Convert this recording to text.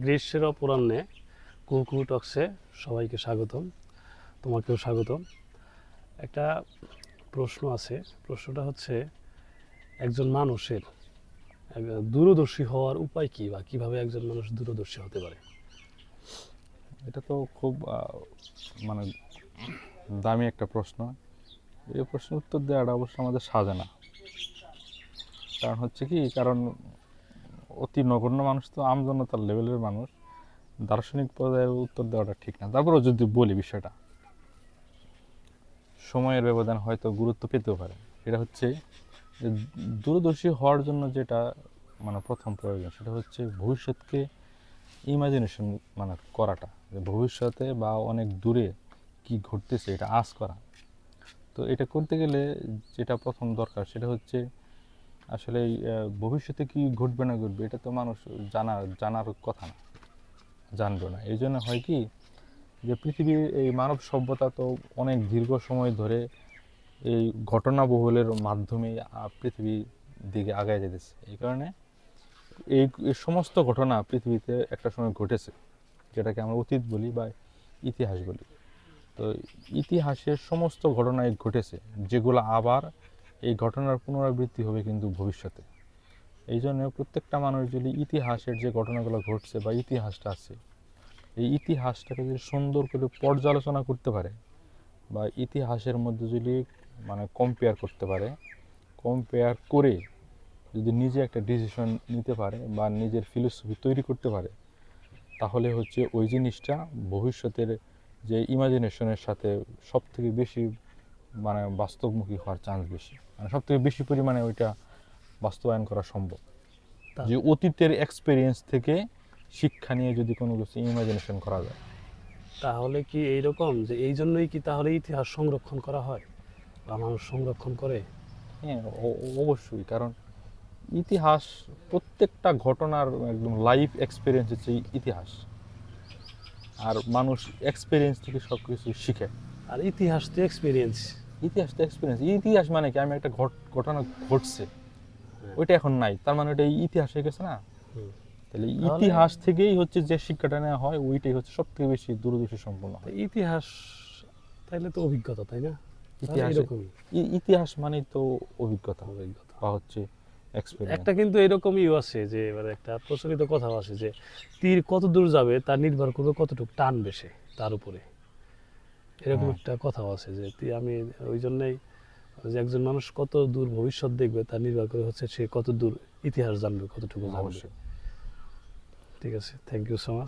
গ্রীষ্মের অপরাহ্নে কুকু টক্সে সবাইকে স্বাগতম। তোমাকেও স্বাগতম। একটা প্রশ্ন আছে। প্রশ্নটা হচ্ছে, একজন মানুষের দূরদর্শী হওয়ার উপায় কি বা কীভাবে একজন মানুষ দূরদর্শী হতে পারে? এটা তো খুব মানে দামি একটা প্রশ্ন। এই প্রশ্নের উত্তর দেওয়াটা অবশ্য আমাদের সাজে না। কারণ হচ্ছে কি? কারণ অতি নগণ্য মানুষ তো, আমজনতার লেভেলের মানুষ। দার্শনিক পর্যায়ে উত্তর দেওয়াটা ঠিক না। তারপরেও যদি বলি বিষয়টা, সময়ের ব্যবধান হয়তো গুরুত্ব পেতেও পারে। সেটা হচ্ছে যে দূরদর্শী হওয়ার জন্য যেটা মানে প্রথম প্রয়োজন, সেটা হচ্ছে ভবিষ্যৎকে ইমাজিনেশন মানে করাটা। যে ভবিষ্যতে বা অনেক দূরে কি ঘটতেছে, এটা আজ করা। তো এটা করতে গেলে যেটা প্রথম দরকার, সেটা হচ্ছে আসলে ভবিষ্যতে কি ঘটবে না ঘটবে, এটা তো মানুষ জানার জানার কথা না, জানবে না। এই জন্য হয় কি যে, পৃথিবীর এই মানব সভ্যতা তো অনেক দীর্ঘ সময় ধরে এই ঘটনাবহুলের মাধ্যমে পৃথিবীর দিকে আগায় যেতেছে। এই কারণে এই সমস্ত ঘটনা পৃথিবীতে একটা সময় ঘটেছে, যেটাকে আমরা অতীত বলি বা ইতিহাস বলি। তো ইতিহাসের সমস্ত ঘটনাই ঘটেছে, যেগুলো আবার এই ঘটনার পুনরাবৃত্তি হবে কিন্তু ভবিষ্যতে। এই জন্য প্রত্যেকটা মানুষ যদি ইতিহাসের যে ঘটনাগুলো ঘটছে বা ইতিহাসটা আছে, এই ইতিহাসটাকে যদি সুন্দর করে পর্যালোচনা করতে পারে বা ইতিহাসের মধ্যে যদি মানে কম্পেয়ার করতে পারে কম্পেয়ার করে যদি নিজে একটা ডিসিশন নিতে পারে বা নিজের ফিলোসফি তৈরি করতে পারে, তাহলে হচ্ছে ওই জিনিসটা ভবিষ্যতের যে ইমাজিনেশনের সাথে সব থেকে বেশি মানে বাস্তবমুখী হওয়ার চান্স বেশি। মানে সব থেকে বেশি পরিমাণে ওইটা বাস্তবায়ন করা সম্ভব। যে অতীতের এক্সপিরিয়েন্স থেকে শিক্ষা নিয়ে যদি কোনো কিছু ইমাজিনেশন করা যায়। তাহলে কি এইরকম যে এই জন্যই কি তাহলে ইতিহাস সংরক্ষণ করা হয়? বা মানুষ সংরক্ষণ করে? হ্যাঁ অবশ্যই। কারণ ইতিহাস প্রত্যেকটা ঘটনার একদম লাইফ এক্সপিরিয়েন্স হচ্ছে ইতিহাস। আর মানুষ এক্সপিরিয়েন্স থেকে সব কিছু শিখে। আর ইতিহাস তো এক্সপিরিয়েন্স ইতিহাস তো এক্সপিরিয়েন্স ইতিহাস মানে কি? আমি একটা ঘট- ঘটনা ঘটছে। ওইটা এখন নাই। তার মানে ওইটা ইতিহাস হয়ে গেছে না? তাহলে ইতিহাস থেকেই হচ্ছে যে শিক্ষাটা নেওয়া হয় ওইটাই হচ্ছে সব থেকে বেশি দূরদর্শী সম্পূর্ণ হয়। ইতিহাস তাইলে তো অভিজ্ঞতা তাই না? ইতিহাস ইতিহাস মানেই তো অভিজ্ঞতা অভিজ্ঞতা। বা হচ্ছে একটা কিন্তু এরকমই আছে যে মানে একটা প্রচলিত কথা আছে যে তীর কত দূর যাবে তার নির্ভর করবে কতটুকু টান বেশে তার উপরে। এরকম হ্যাঁ। একটা কথা আছে যে আমি ওই জন্যই যে একজন মানুষ কত দূর ভবিষ্যৎ দেখবে তা নির্ভর করে হচ্ছে সে কত দূর ইতিহাস জানবে কতটুকু জানবে। ঠিক আছে থ্যাংক ইউ সো মাচ